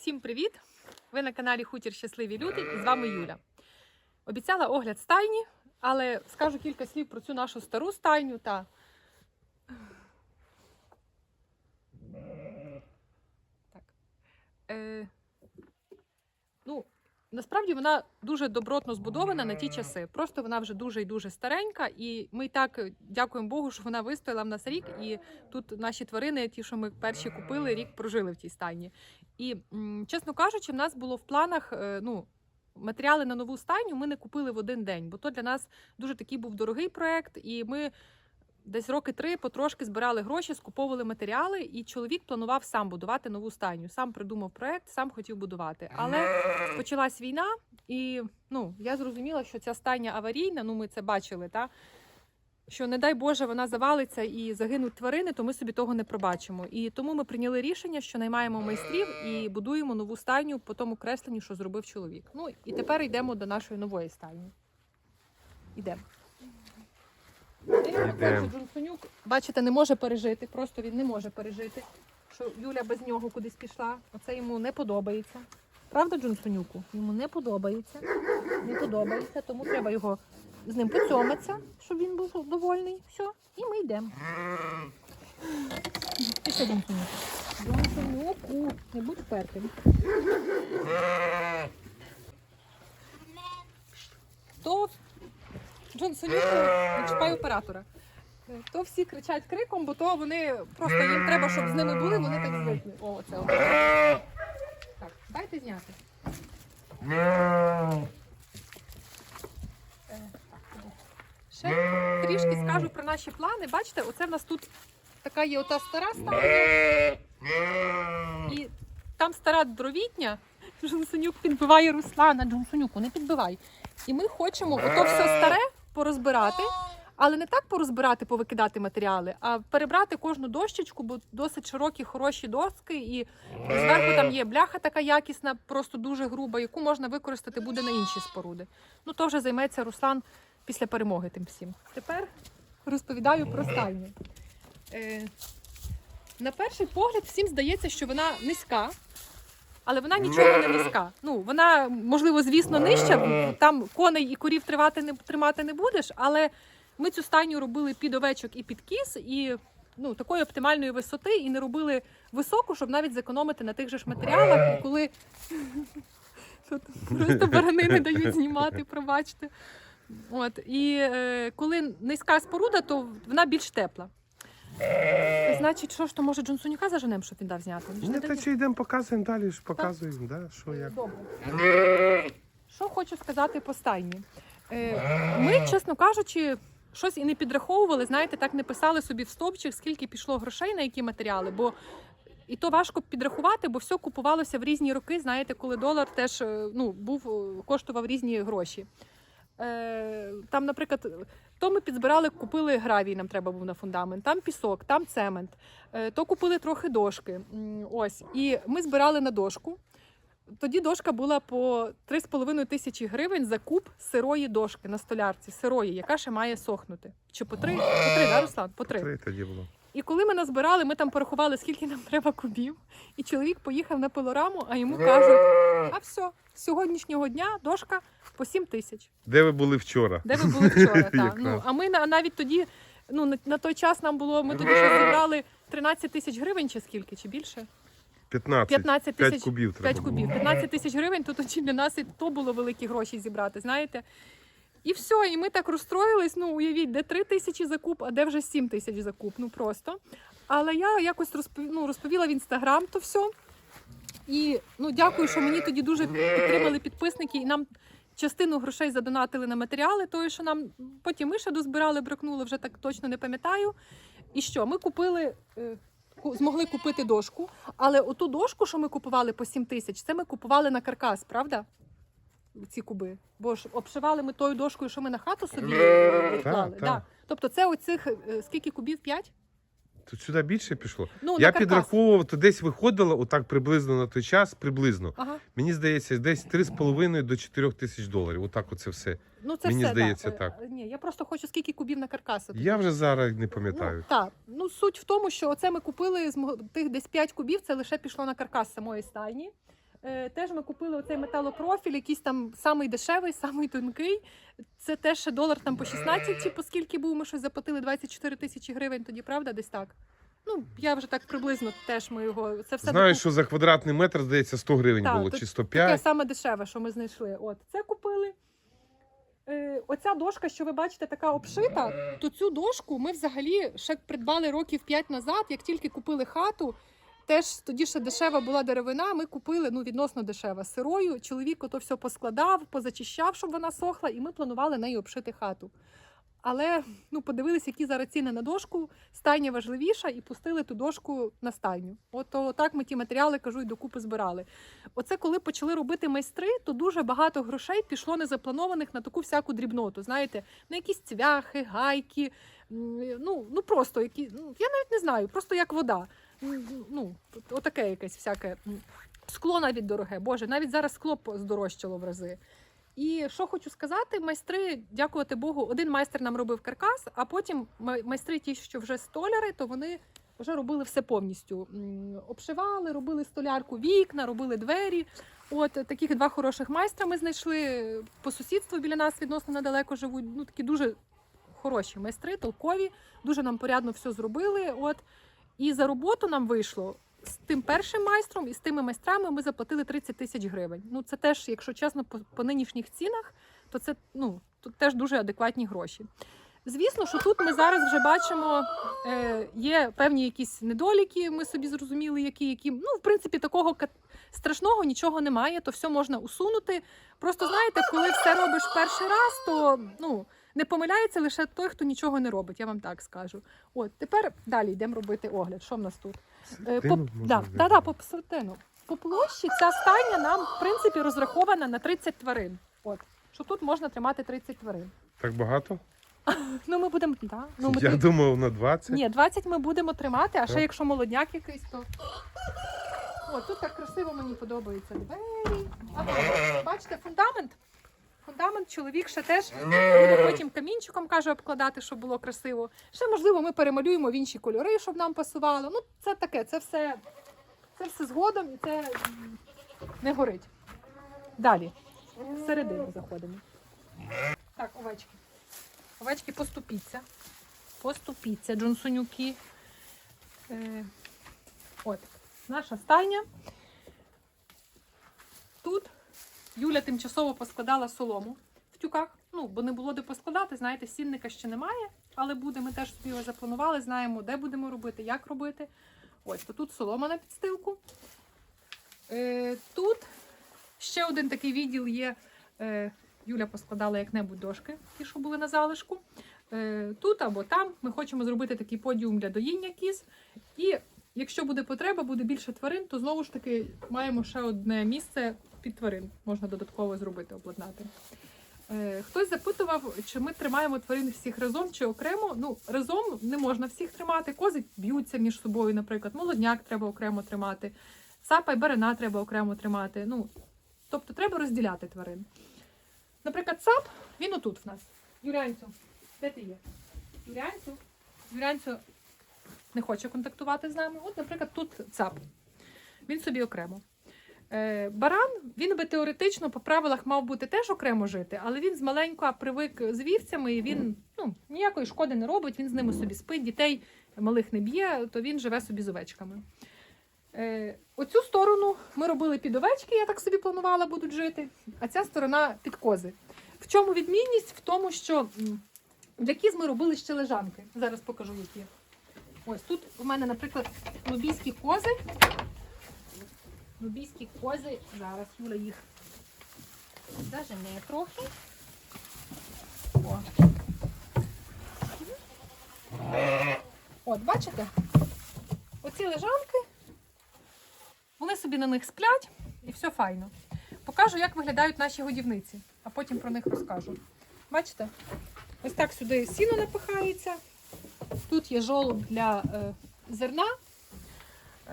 Всім привіт! Ви на каналі Хутір Щасливі люди і з вами Юля. Обіцяла огляд стайні, але скажу кілька слів про цю нашу стару стайню та. Так. Е, ну, насправді вона дуже добротно збудована на ті часи. Просто вона вже дуже і дуже старенька, і ми і так дякуємо Богу, що вона вистояла в нас рік. І тут наші тварини, ті, що ми перші купили, рік прожили в тій стайні. І чесно кажучи, в нас було в планах е, ну. Матеріали на нову стайню ми не купили в один день, бо то для нас дуже такий був дорогий проект, і ми десь роки три потрошки збирали гроші, скуповували матеріали, і чоловік планував сам будувати нову стайню. Сам придумав проект, сам хотів будувати. Але почалась війна, і ну я зрозуміла, що ця стайня аварійна. Ну ми це бачили, та що не дай Боже, вона завалиться і загинуть тварини, то ми собі того не пробачимо. І тому ми прийняли рішення, що наймаємо майстрів і будуємо нову стайню по тому кресленню, що зробив чоловік. Ну і тепер йдемо до нашої нової стайні. Йдемо. Джонсонюк, бачите, не може пережити, просто він не може пережити, що Юля без нього кудись пішла. Оце йому не подобається. Правда, Джонсонюку? Йому не подобається. Не подобається, тому треба його з ним поцьомитися, щоб він був довольний. Все, і ми йдемо. Джонсонюку, не будь впертим. То Джонсонюку не чіпай оператора. То всі кричать криком, бо то вони просто їм треба, щоб з ними були, вони так звикли. О, це Так, дайте зняти. Е, Ще трішки скажу про наші плани. Бачите, оце в нас тут така є ота стара стая. І там стара дровітня. Джонсонюк підбиває Руслана. Джонсонюку, не підбивай. І ми хочемо ото все старе порозбирати, але не так порозбирати, повикидати матеріали, а перебрати кожну дощечку, бо досить широкі, хороші доски, і зверху там є бляха така якісна, просто дуже груба, яку можна використати буде на інші споруди. Ну то вже займеться Руслан після перемоги тим всім. Тепер розповідаю про стайню. Е, на перший погляд всім здається, що вона низька. Але вона нічого не низька. Ну, вона, можливо, звісно, нижча. Там коней і корів тривати не, тримати не будеш, але ми цю стайню робили під овечок і під кіз, і ну, такої оптимальної висоти, і не робили високу, щоб навіть зекономити на тих же ж матеріалах. Коли тут просто барани не дають знімати, пробачте. От, і е, коли низька споруда, то вона більш тепла. Значить, що ж то може Джонсонюка заженемо, щоб він дав зняти? Він ж не Не та дає. чи йдемо показуємо далі, ж показуємо, да, що як. Добре. Що хочу сказати по стайні. Е, Ми, чесно кажучи, щось і не підраховували, знаєте, так не писали собі в стовпчик, скільки пішло грошей на які матеріали, бо і то важко підрахувати, бо все купувалося в різні роки. Знаєте, коли долар теж е, ну, був, е, коштував різні гроші. Е, Там, наприклад, то ми підзбирали, купили гравій, нам треба був на фундамент, там пісок, там цемент, Е, то купили трохи дошки. Ось. І ми збирали на дошку. Тоді дошка була по 3,5 тисячі гривень за куб сирої дошки на столярці, сирої, яка ще має сохнути. Чи по три? По три, да, Руслан? По три. Три тоді було. І коли ми назбирали, ми там порахували, скільки нам треба кубів. І чоловік поїхав на пилораму, а йому кажуть: а все, з сьогоднішнього дня дошка по 7 тисяч. Де ви були вчора? Де ви були вчора? та. Якраз. ну, а ми на- навіть тоді, ну на, на той час нам було, ми тоді ще зібрали 13 тисяч гривень, чи скільки, чи більше? 15. 15 5 тисяч кубів 5 треба. кубів. 15 тисяч гривень, то тоді для нас і то було великі гроші зібрати, знаєте. І все, і ми так розстроїлись. Ну, уявіть, де 3 тисячі за куб, а де вже 7 тисяч за куб. Ну просто. Але я якось розпов... ну, розповіла в інстаграм то все. І ну, дякую, що мені тоді дуже підтримали підписники, і нам частину грошей задонатили на матеріали, тої, що нам потім ми ще дозбирали, бракнуло, вже так точно не пам'ятаю. І що? Ми купили, е, змогли купити дошку, але оту дошку, що ми купували по 7 тисяч, це ми купували на каркас, правда? Ці куби. Бо ж обшивали ми тою дошкою, що ми на хату собі е, клали. так. Да. Тобто це оцих е, скільки кубів? 5? Тут сюди більше пішло. Ну, на Я каркас. підраховував, то десь виходило отак приблизно на той час, приблизно. Ага. Мені здається, десь 3,5 до 4 тисяч доларів. Отак оце все. Ну, це Мені все, здається, да. так. Е, Ні, я просто хочу скільки кубів на каркас. Я вже зараз не пам'ятаю. Ну, так. Ну, суть в тому, що оце ми купили з мого- тих десь 5 кубів, це лише пішло на каркас самої стайні. Е, теж ми купили оцей металопрофіль, якийсь там самий дешевий, самий тонкий. Це теж ще долар там по 16, чи по скільки був, ми щось заплатили 24 тисячі гривень тоді, правда, десь так. Ну, я вже так приблизно теж ми його. Це все Знаю, докуп- що за квадратний метр, здається, 100 гривень Так, було, то чи Таке 105. саме дешеве, що ми знайшли. От це купили. Е, оця дошка, що ви бачите, така обшита, то цю дошку ми взагалі ще придбали років 5 назад, як тільки купили хату. Теж тоді ще дешева була деревина. Ми купили ну відносно дешева сирою. Чоловік ото все поскладав, позачищав, щоб вона сохла, і ми планували нею обшити хату. Але ну подивилися, які зараз ціни на дошку. Стайня важливіша, і пустили ту дошку на стайню. От так ми ті матеріали кажу, і докупи збирали. Оце коли почали робити майстри, то дуже багато грошей пішло незапланованих на таку всяку дрібноту. Знаєте, на якісь цвяхи, гайки. Ну, ну просто які, ну я навіть не знаю, просто як вода. Ну, отаке якесь всяке. Скло навіть дороге. Боже, навіть зараз скло здорожчало в рази. І що хочу сказати, майстри, дякувати Богу, один майстер нам робив каркас, а потім майстри, ті, що вже столяри, то вони вже робили все повністю. Обшивали, робили столярку вікна, робили двері. От таких два хороших майстра ми знайшли по сусідству біля нас відносно недалеко живуть. Ну такі дуже хороші майстри, толкові, дуже нам порядно все зробили. От і за роботу нам вийшло. З тим першим майстром і з тими майстрами ми заплатили 30 тисяч гривень. Ну це теж, якщо чесно, по, по нинішніх цінах, то це ну тут теж дуже адекватні гроші. Звісно, що тут ми зараз вже бачимо, е, є певні якісь недоліки. Ми собі зрозуміли, які, які ну в принципі такого страшного нічого немає, то все можна усунути. Просто знаєте, коли все робиш перший раз, то ну не помиляється лише той, хто нічого не робить. Я вам так скажу. От тепер далі йдемо робити огляд. Що в нас тут? Е, По, да, да, по сортину. По площі ця стайня нам, в принципі, розрахована на 30 тварин. От. Що тут можна тримати 30 тварин. Так багато? Ну, ми будемо. Да, ну, ми Я три- думав на 20. Ні, 20 ми будемо тримати, а ще Так. якщо молодняк якийсь, то. О, тут так красиво мені подобаються двері. А, бачите, фундамент. Фундамент чоловік ще теж буде потім камінчиком каже обкладати, щоб було красиво. Ще можливо, ми перемалюємо в інші кольори, щоб нам пасувало. Ну, це таке, це все, це все згодом і це не горить. Далі. Всередину заходимо. Так, овечки. Овечки, поступіться. Поступіться, джонсонюки. Е, от, наша стайня. Тут Юля тимчасово поскладала солому в тюках. Ну, бо не було де поскладати, знаєте, сінника ще немає, але буде. Ми теж собі його запланували, знаємо, де будемо робити, як робити. Ось, то тут солома на підстилку. Е, тут ще один такий відділ є. Е, Юля поскладала як-небудь дошки, ті, що були на залишку. Е, тут або там ми хочемо зробити такий подіум для доїння кіз. І якщо буде потреба, буде більше тварин, то знову ж таки маємо ще одне місце під тварин. Можна додатково зробити, обладнати. Е, Хтось запитував, чи ми тримаємо тварин всіх разом чи окремо. Ну, разом не можна всіх тримати. Кози б'ються між собою, наприклад, молодняк треба окремо тримати, цапа й барана треба окремо тримати. Ну, тобто треба розділяти тварин. Наприклад, цап, він отут в нас. Юрянцю, де ти є? Юрянцю? Юрянцю не хоче контактувати з нами. От, наприклад, тут цап. Він собі окремо. Е, баран, він би теоретично по правилах мав бути теж окремо жити, але він з маленька привик з вівцями, і він ну, ніякої шкоди не робить, він з ними собі спить, дітей малих не б'є, то він живе собі з овечками. Е, оцю сторону ми робили під овечки, я так собі планувала, будуть жити, а ця сторона під кози. В чому відмінність? В тому, що для кіз ми робили ще лежанки. Зараз покажу, які. Ось тут у мене, наприклад, нубійські кози. Нубійські кози. Зараз Юля їх зажене трохи. О. От, бачите? Оці лежанки, вони собі на них сплять і все файно. Покажу, як виглядають наші годівниці, а потім про них розкажу. Бачите? Ось так сюди сіно напихається. Тут є жолоб для е, зерна.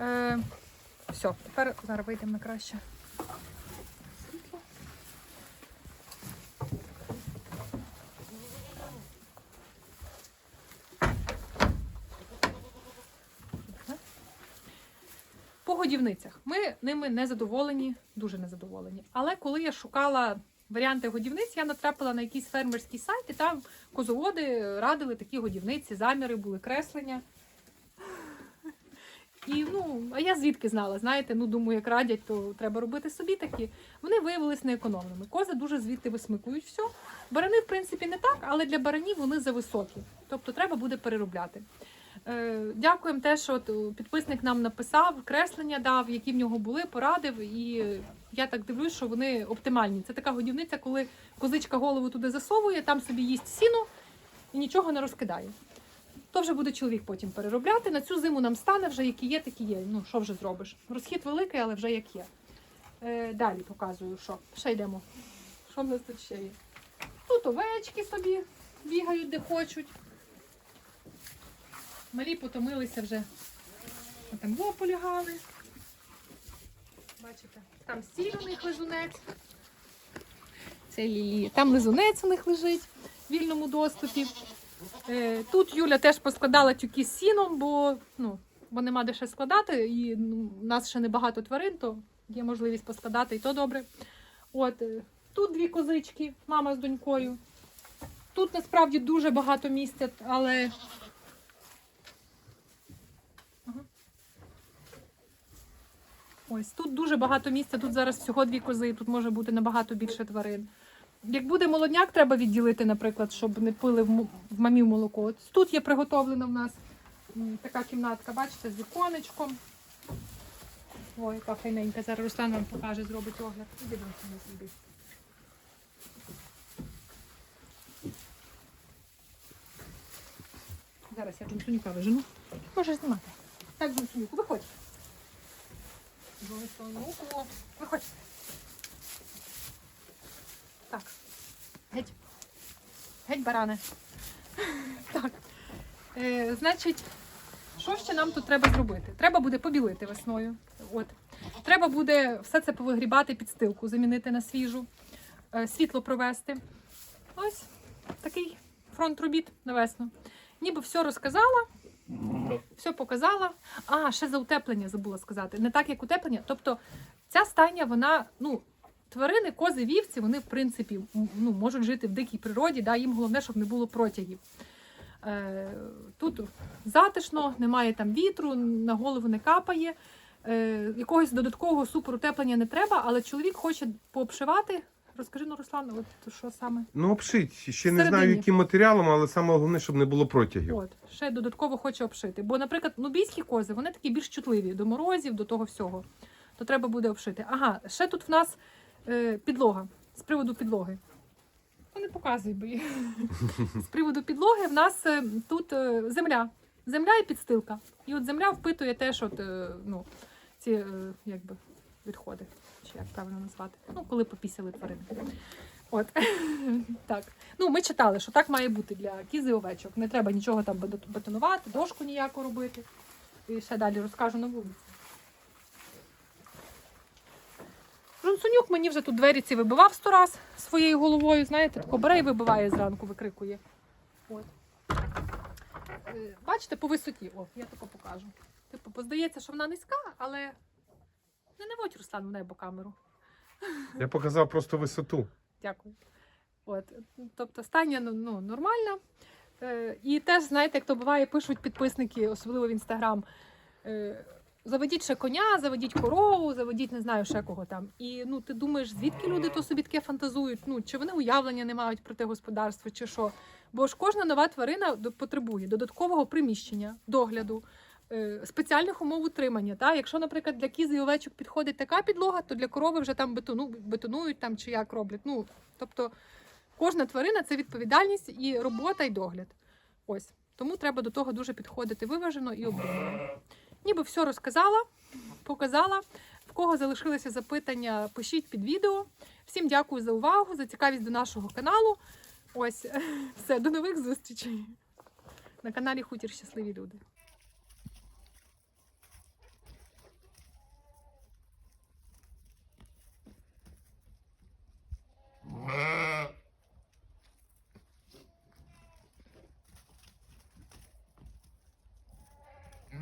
Е, все, тепер зараз вийдемо краще. По годівницях. Ми ними не задоволені, дуже незадоволені. Але коли я шукала варіанти годівниць, я натрапила на якийсь фермерський сайт, і там козоводи радили такі годівниці, заміри були креслення. І ну, а я звідки знала, знаєте, ну думаю, як радять, то треба робити собі такі. Вони виявилися неекономними. Кози дуже звідти висмикують все. Барани, в принципі, не так, але для баранів вони зависокі. Тобто треба буде переробляти. Е, дякуємо те, що от, е, підписник нам написав, креслення дав, які в нього були, порадив. І я так дивлюсь, що вони оптимальні. Це така годівниця, коли козичка голову туди засовує, там собі їсть сіно і нічого не розкидає. То вже буде чоловік потім переробляти. На цю зиму нам стане вже які є, такі є. Ну що вже зробиш? Розхід великий, але вже як є. Е, далі показую, що. Ще йдемо. Що в нас тут ще є? Тут овечки собі бігають, де хочуть. Малі потомилися вже. Там во полягали. Бачите, там стіль у лизунець. Це лілі. Там лизунець у них лежить в вільному доступі. Е, Тут Юля теж поскладала тюки з сіном, бо, ну, бо нема де ще складати, і ну, у нас ще небагато тварин, то є можливість поскладати, і то добре. От, е, тут дві козички, мама з донькою. Тут насправді дуже багато місця, але. Ось тут дуже багато місця, тут зараз всього дві кози, тут може бути набагато більше тварин. Як буде молодняк, треба відділити, наприклад, щоб не пили в, мамів молоко. От тут є приготовлена в нас така кімнатка, бачите, з віконечком. Ой, яка файненька. Зараз Руслан вам покаже, зробить огляд. Іди до мене сюди. Зараз я Джонсонюка вижену. Можеш знімати. Так, Джонсонюку, виходь. Джонсонюку, виходь. Так. Геть. Геть, баране. Так. Е, значить, що ще нам тут треба зробити? Треба буде побілити весною. От. Треба буде все це повигрібати під стилку, замінити на свіжу, е, світло провести. Ось такий фронт робіт на весну. Ніби все розказала, все показала. А, ще за утеплення забула сказати. Не так, як утеплення. Тобто ця стайня, вона, ну, тварини, кози, вівці, вони, в принципі, ну, можуть жити в дикій природі, да, їм головне, щоб не було протягів. Е, тут затишно, немає там вітру, на голову не капає. Е, якогось додаткового суперутеплення не треба, але чоловік хоче пообшивати. Розкажи, ну, Руслан, от що саме? Ну, обшить. Ще не знаю, яким матеріалом, але саме головне, щоб не було протягів. От, ще додатково хоче обшити. Бо, наприклад, нубійські кози, вони такі більш чутливі до морозів, до того всього. То треба буде обшити. Ага, ще тут в нас підлога. З приводу підлоги. Ну, не показуй би. З приводу підлоги в нас е, тут е, земля. Земля і підстилка. І от земля впитує теж от, е, ну, ці е, якби, відходи. Чи як правильно назвати? Ну, коли попісяли тварини. От. так. Ну, ми читали, що так має бути для кізи і овечок. Не треба нічого там бет- бетонувати, дошку ніяку робити. І ще далі розкажу на вулиці. Жунсунюк мені вже тут двері ці вибивав сто раз своєю головою, знаєте, тако бере і вибиває зранку, викрикує. От. Е, Бачите, по висоті. О, я тако покажу. Типу, бо здається, що вона низька, але не наводь Руслан в небо камеру. Я показав просто висоту. Дякую. От, тобто стання ну, ну, нормальна. Е, і теж, знаєте, як то буває, пишуть підписники, особливо в інстаграм. Е, заведіть ще коня, заведіть корову, заведіть не знаю ще кого там. І ну, ти думаєш, звідки люди то собі таке фантазують? Ну, чи вони уявлення не мають про те господарство, чи що. Бо ж кожна нова тварина потребує додаткового приміщення, догляду. е, Спеціальних умов утримання. Та? Якщо, наприклад, для кізи і овечок підходить така підлога, то для корови вже там бетону, бетонують там, чи як роблять. Ну, тобто кожна тварина це відповідальність і робота, і догляд. Ось. Тому треба до того дуже підходити виважено і обдумано. Ніби все розказала, показала. В кого залишилися запитання, пишіть під відео. Всім дякую за увагу, за цікавість до нашого каналу. Ось, все, до нових зустрічей. На каналі Хутір Щасливі Люди.